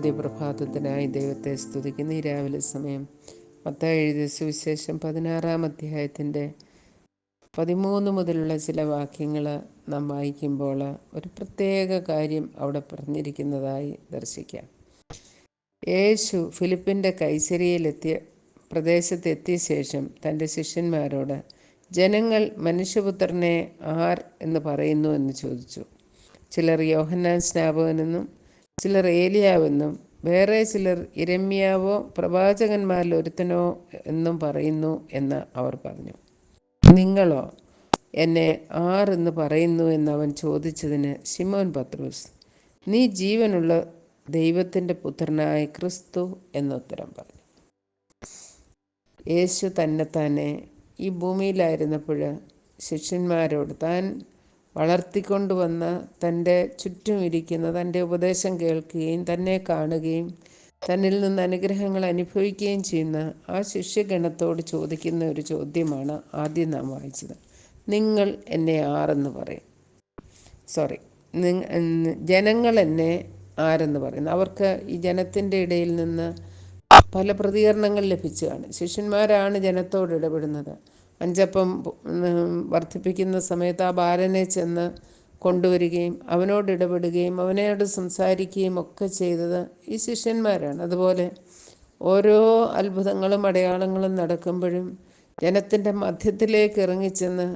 പുതിയ പ്രഭാതത്തിനായി ദൈവത്തെ സ്തുതിക്കുന്ന. ഈ രാവിലെ സമയം മത്ത എഴുതിയ സുവിശേഷം പതിനാറാം അധ്യായത്തിന്റെ പതിമൂന്ന് മുതലുള്ള ചില വാക്യങ്ങൾ നാം വായിക്കുമ്പോൾ ഒരു പ്രത്യേക കാര്യം അവിടെ പറഞ്ഞിരിക്കുന്നതായി ദർശിക്കാം. യേശു ഫിലിപ്പിന്റെ കൈസരിയിലെത്തിയ പ്രദേശത്തെത്തിയ ശേഷം തന്റെ ശിഷ്യന്മാരോട് ജനങ്ങൾ മനുഷ്യപുത്രനെ ആർ എന്ന് പറയുന്നു എന്ന് ചോദിച്ചു. ചിലർ യോഹന്നാൻ സ്നാപകനെന്നും ചിലർ ഏലിയാവെന്നും വേറെ ചിലർ ഇരമ്യാവോ പ്രവാചകന്മാരിൽ ഒരുത്തനോ എന്നും പറയുന്നു എന്ന് അവർ പറഞ്ഞു. നിങ്ങളോ എന്നെ ആർ എന്ന് പറയുന്നു എന്ന് അവൻ ചോദിച്ചതിന് ശിമോൻ പത്രോസ് നീ ജീവനുള്ള ദൈവത്തിന്റെ പുത്രനായ ക്രിസ്തു എന്നുത്തരം പറഞ്ഞു. യേശു തന്നെ തന്നെ ഈ ഭൂമിയിലായിരുന്നപ്പോൾ ശിഷ്യന്മാരോട് താൻ വളർത്തിക്കൊണ്ടുവന്ന തന്റെ ചുറ്റും ഇരിക്കുന്ന തന്റെ ഉപദേശം കേൾക്കുകയും തന്നെ കാണുകയും തന്നിൽ നിന്ന് അനുഗ്രഹങ്ങൾ അനുഭവിക്കുകയും ചെയ്യുന്ന ആ ശിഷ്യഗണത്തോട് ചോദിക്കുന്ന ഒരു ചോദ്യമാണ് ആദ്യം നാം വായിച്ചത്. നിങ്ങൾ എന്നെ ആരെന്ന് പറയും. സോറി ജനങ്ങൾ എന്നെ ആരെന്ന് പറയുന്നു. അവർക്ക് ഈ ജനത്തിന്റെ ഇടയിൽ നിന്ന് പല പ്രതികരണങ്ങൾ ലഭിച്ചതാണ്. ശിഷ്യന്മാരാണ് ജനത്തോട് ഇടപെടുന്നത്. അഞ്ചപ്പം വർദ്ധിപ്പിക്കുന്ന സമയത്ത് ആ ബാലനെ ചെന്ന് കൊണ്ടുവരികയും അവനോട് ഇടപെടുകയും അവനോട് സംസാരിക്കുകയും ഒക്കെ ചെയ്തത് ഈ ശിഷ്യന്മാരാണ്. അതുപോലെ ഓരോ അത്ഭുതങ്ങളും അടയാളങ്ങളും നടക്കുമ്പോഴും ജനത്തിന്റെ മധ്യത്തിലേക്ക് ഇറങ്ങിച്ചെന്ന്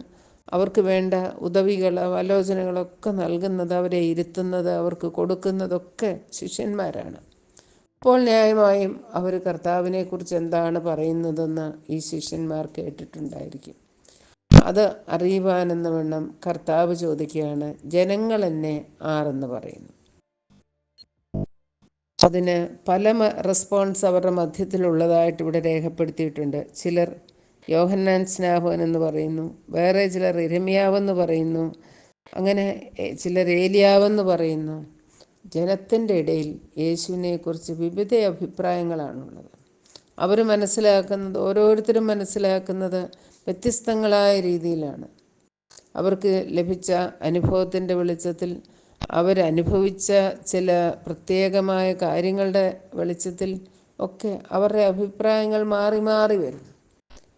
അവർക്ക് വേണ്ട ഉദവികൾ ആലോചനകളൊക്കെ നൽകുന്നത് അവരെ ഇരുത്തുന്നത് അവർക്ക് കൊടുക്കുന്നതൊക്കെ ശിഷ്യന്മാരാണ്. അപ്പോൾ ന്യായമായും അവർ കർത്താവിനെക്കുറിച്ച് എന്താണ് പറയുന്നതെന്ന് ഈ ശിഷ്യന്മാർ കേട്ടിട്ടുണ്ടായിരിക്കും. അത് അറിയുവാനെന്ന വണ്ണം കർത്താവ് ചോദിക്കുകയാണ് ജനങ്ങൾ എന്നെ ആരെന്ന് പറയുന്നു? അതിന് പല റെസ്പോൺസ് അവരുടെ മധ്യത്തിലുള്ളതായിട്ട് ഇവിടെ രേഖപ്പെടുത്തിയിട്ടുണ്ട്. ചിലർ യോഹന്നാൻ സ്നാഹവൻ എന്ന് പറയുന്നു വേറെ ചിലർ ഇരമ്യാവെന്ന് പറയുന്നു അങ്ങനെ ചിലർ ഏലിയാവെന്ന് പറയുന്നു. ജനത്തിന്റെ ഇടയിൽ യേശുവിനെക്കുറിച്ച് വിവിധ അഭിപ്രായങ്ങളാണുള്ളത്. അവർ മനസ്സിലാക്കുന്നത് ഓരോരുത്തരും മനസ്സിലാക്കുന്നത് വ്യത്യസ്തങ്ങളായ രീതിയിലാണ്. അവർക്ക് ലഭിച്ച അനുഭവത്തിന്റെ വെളിച്ചത്തിൽ അവരനുഭവിച്ച ചില പ്രത്യേകമായ കാര്യങ്ങളുടെ വെളിച്ചത്തിൽ ഒക്കെ അവരുടെ അഭിപ്രായങ്ങൾ മാറി മാറി വരും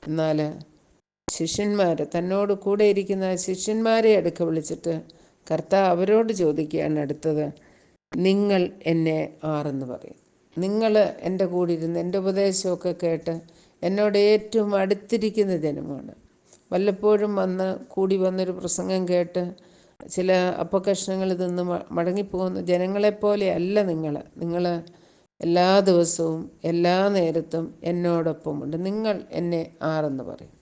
എന്നാൽ ശിഷ്യന്മാർ തന്നോട് കൂടെ ഇരിക്കുന്ന ശിഷ്യന്മാരെ അടുക്ക വിളിച്ചിട്ട് കർത്താവ് അവരോട് ചോദിക്കുകയാണ് അടുത്തത്. നിങ്ങൾ എന്നെ ആറെന്ന് പറയും. നിങ്ങൾ എന്റെ കൂടെ ഇരുന്ന് എന്റെ ഉപദേശമൊക്കെ കേട്ട് എന്നോട് ഏറ്റവും അടുത്തിരിക്കുന്ന ജനമാണ്. വല്ലപ്പോഴും വന്ന് കൂടി വന്നൊരു പ്രസംഗം കേട്ട് ചില അപ്പകഷ്ണങ്ങൾ തിന്ന് മടങ്ങിപ്പോകുന്ന ജനങ്ങളെപ്പോലെ അല്ല നിങ്ങൾ നിങ്ങൾ എല്ലാ ദിവസവും എല്ലാ നേരത്തും എന്നോടൊപ്പമുണ്ട്. നിങ്ങൾ എന്നെ ആറെന്ന് പറയും.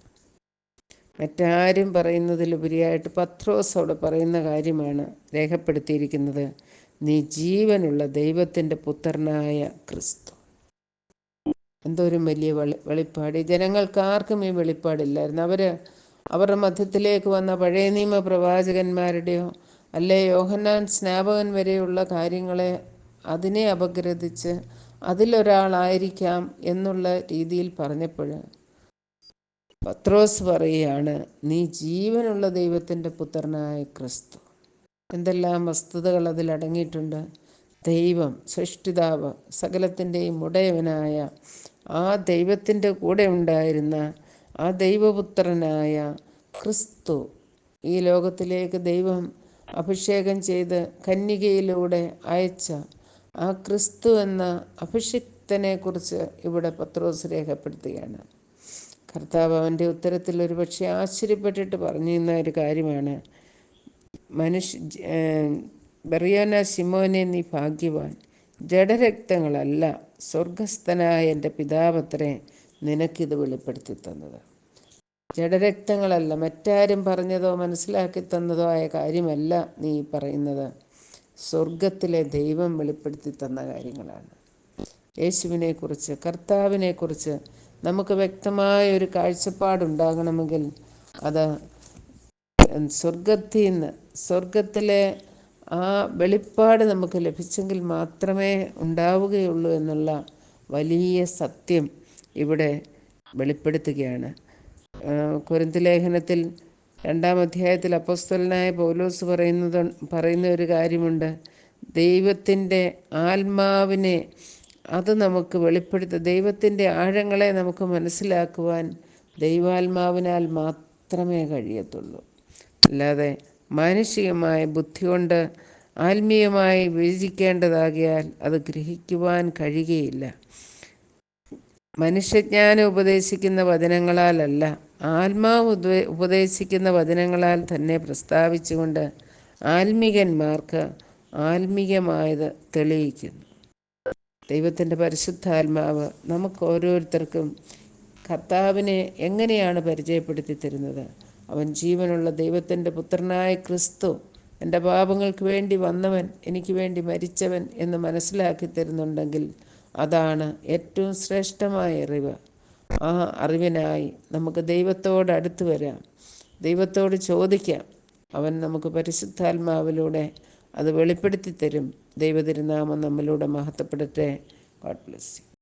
മറ്റാരും പറയുന്നതിലുപരിയായിട്ട് പത്രോസ് അവിടെ പറയുന്ന കാര്യമാണ് രേഖപ്പെടുത്തിയിരിക്കുന്നത്. നീ ജീവനുള്ള ദൈവത്തിന്റെ പുത്രനായ ക്രിസ്തു. എന്തോരും വലിയ വെളി വെളിപ്പാട്. ജനങ്ങൾക്ക് ആർക്കും ഈ വെളിപ്പാടില്ലായിരുന്നു. അവർ അവരുടെ മധ്യത്തിലേക്ക് വന്ന പഴയ നിയമ പ്രവാചകന്മാരുടെയോ അല്ലെ യോഹന്നാൻ സ്നാപകൻ വരെയുള്ള കാര്യങ്ങളെ അതിനെ അപഗ്രഥിച്ച് അതിലൊരാളായിരിക്കാം എന്നുള്ള രീതിയിൽ പറഞ്ഞപ്പോൾ പത്രോസ് പറയുകയാണ് നീ ജീവനുള്ള ദൈവത്തിന്റെ പുത്രനായ ക്രിസ്തു. എന്തെല്ലാം വസ്തുതകൾ അതിൽ അടങ്ങിയിട്ടുണ്ട്? ദൈവം സൃഷ്ടിതാവ് സകലത്തിന്റെയും ഉടയവനായ ആ ദൈവത്തിന്റെ കൂടെ ഉണ്ടായിരുന്ന ആ ദൈവപുത്രനായ ക്രിസ്തു. ഈ ലോകത്തിലേക്ക് ദൈവം അഭിഷേകം ചെയ്ത് കന്യകയിലൂടെ അയച്ച ആ ക്രിസ്തു എന്ന അഭിഷിക്തനെ കുറിച്ച് ഇവിടെ പത്രോസ് രേഖപ്പെടുത്തുകയാണ്. കർത്താവ് അവന്റെ ഉത്തരത്തിൽ ഒരുപക്ഷെ ആശ്ചര്യപ്പെട്ടിട്ട് പറഞ്ഞിരുന്ന ഒരു കാര്യമാണ്. മനുഷ്യ ബറിയോന ശിമോനെ നീ ഭാഗ്യവാൻ. ജഡരക്തങ്ങളല്ല സ്വർഗസ്ഥനായ എന്റെ പിതാപത്രെ നിനക്കിത് വെളിപ്പെടുത്തി തന്നത്. ജഡരക്തങ്ങളല്ല മറ്റാരും പറഞ്ഞതോ മനസ്സിലാക്കി തന്നതോ ആയ കാര്യമല്ല നീ പറയുന്നത്. സ്വർഗത്തിലെ ദൈവം വെളിപ്പെടുത്തി തന്ന കാര്യങ്ങളാണ്. യേശുവിനെക്കുറിച്ച് കർത്താവിനെക്കുറിച്ച് നമുക്ക് വ്യക്തമായ ഒരു കാഴ്ചപ്പാടുണ്ടാകണമെങ്കിൽ അത് സ്വർഗത്തിൽ നിന്ന് സ്വർഗത്തിലെ ആ വെളിപ്പാട് നമുക്ക് ലഭിച്ചെങ്കിൽ മാത്രമേ ഉണ്ടാവുകയുള്ളൂ എന്നുള്ള വലിയ സത്യം ഇവിടെ വെളിപ്പെടുത്തുകയാണ്. കുരുന്ത് ലേഖനത്തിൽ രണ്ടാം അധ്യായത്തിൽ അപ്പസ്തലനായ പൗലോസ് പറയുന്നത് പറയുന്ന ഒരു കാര്യമുണ്ട്. ദൈവത്തിന്റെ ആത്മാവിനെ അത് നമുക്ക് വെളിപ്പെടുത്ത ദൈവത്തിന്റെ ആഴങ്ങളെ നമുക്ക് മനസ്സിലാക്കുവാൻ ദൈവാത്മാവിനാൽ മാത്രമേ കഴിയത്തുള്ളൂ. അല്ലാതെ മാനുഷികമായ ബുദ്ധി കൊണ്ട് ആത്മീയമായി വിഭജിക്കേണ്ടതാകിയാൽ അത് ഗ്രഹിക്കുവാൻ കഴിയുകയില്ല. മനുഷ്യജ്ഞാനം ഉപദേശിക്കുന്ന വചനങ്ങളാലല്ല ആത്മാവ് ഉപദേശിക്കുന്ന വചനങ്ങളാൽ തന്നെ പ്രസ്താവിച്ചുകൊണ്ട് ആത്മികന്മാർക്ക് ആത്മീയമായത് തെളിയിക്കുന്നു. ദൈവത്തിന്റെ പരിശുദ്ധാത്മാവ് നമുക്ക് ഓരോരുത്തർക്കും കർത്താവിനെ എങ്ങനെയാണ് പരിചയപ്പെടുത്തി തരുന്നത്? അവൻ ജീവനുള്ള ദൈവത്തിന്റെ പുത്രനായ ക്രിസ്തു എന്റെ പാപങ്ങൾക്ക് വേണ്ടി വന്നവൻ എനിക്ക് വേണ്ടി മരിച്ചവൻ എന്ന് മനസ്സിലാക്കി തരുന്നുണ്ടെങ്കിൽ അതാണ് ഏറ്റവും ശ്രേഷ്ഠമായ അറിവ്. ആ അറിവിനായി നമുക്ക് ദൈവത്തോട് അടുത്ത് വരാം. ദൈവത്തോട് ചോദിക്കാം. അവൻ നമുക്ക് പരിശുദ്ധാത്മാവിലൂടെ അത് വെളിപ്പെടുത്തി തരും. ദൈവതിരുനാമം നമ്മളിലൂടെ മഹത്വപ്പെടട്ടെ. God bless you